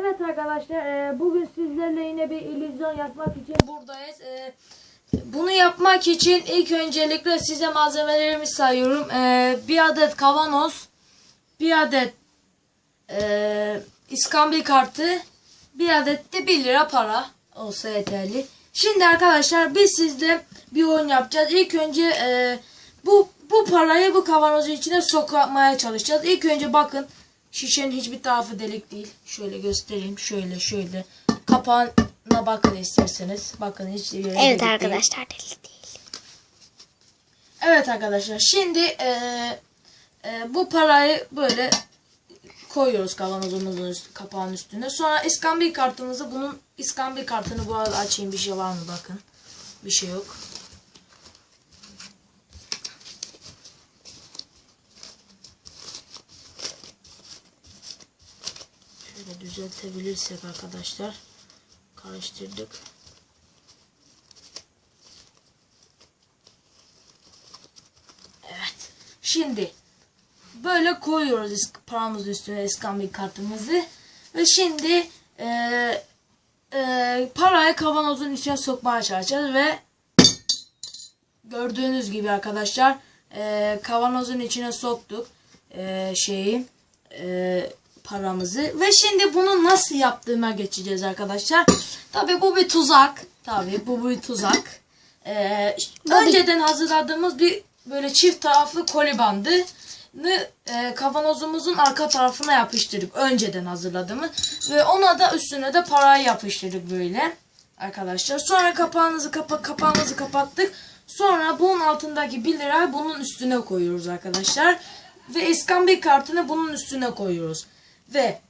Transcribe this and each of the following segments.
Evet arkadaşlar e, bugün sizlerle yine bir illüzyon yapmak için buradayız. E, bunu yapmak için ilk öncelikle size malzemelerimi sayıyorum. E, bir adet kavanoz, bir adet e, iskambil kartı, bir adet de 1 lira para olsa yeterli. Şimdi arkadaşlar biz sizde bir oyun yapacağız. İlk önce e, bu bu parayı bu kavanozun içine sokmaya çalışacağız. İlk önce bakın şişenin hiçbir tarafı delik değil. Şöyle göstereyim. Şöyle şöyle. Kapağına bakın isterseniz. Bakın hiç yeri delik Evet değil. arkadaşlar deli değil. Evet arkadaşlar şimdi e, e, bu parayı böyle koyuyoruz kavanozumuzun kapağın üstüne. Sonra iskambil kartımızı bunun iskambil kartını bu arada açayım bir şey var mı bakın. Bir şey yok. Şöyle düzeltebilirsek arkadaşlar. Karıştırdık. Evet. Şimdi böyle koyuyoruz paramızın üstüne iskambil kartımızı. Ve şimdi e, e, parayı kavanozun içine sokmaya çalışacağız ve gördüğünüz gibi arkadaşlar e, kavanozun içine soktuk e, şeyi e, paramızı ve şimdi bunu nasıl yaptığıma geçeceğiz arkadaşlar. Tabi bu bir tuzak. Tabi bu bir tuzak. E, önceden hazırladığımız bir böyle çift taraflı koli bandı e, kavanozumuzun arka tarafına yapıştırdık. Önceden hazırladığımız ve ona da üstüne de parayı yapıştırdık böyle arkadaşlar. Sonra kapağınızı kapa kapağımızı kapattık. Sonra bunun altındaki 1 lirayı bunun üstüne koyuyoruz arkadaşlar. Ve iskambil kartını bunun üstüne koyuyoruz. Ve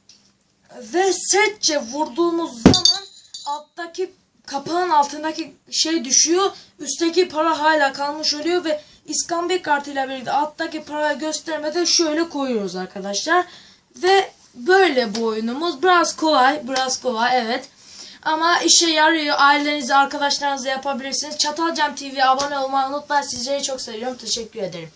ve sertçe vurduğumuz zaman alttaki kapağın altındaki şey düşüyor. Üstteki para hala kalmış oluyor ve iskambil kartıyla birlikte alttaki parayı göstermeden şöyle koyuyoruz arkadaşlar. Ve böyle bu oyunumuz. Biraz kolay. Biraz kolay evet. Ama işe yarıyor. Ailenize, arkadaşlarınızla yapabilirsiniz. Çatalcam TV'ye abone olmayı unutmayın. Sizleri çok seviyorum. Teşekkür ederim.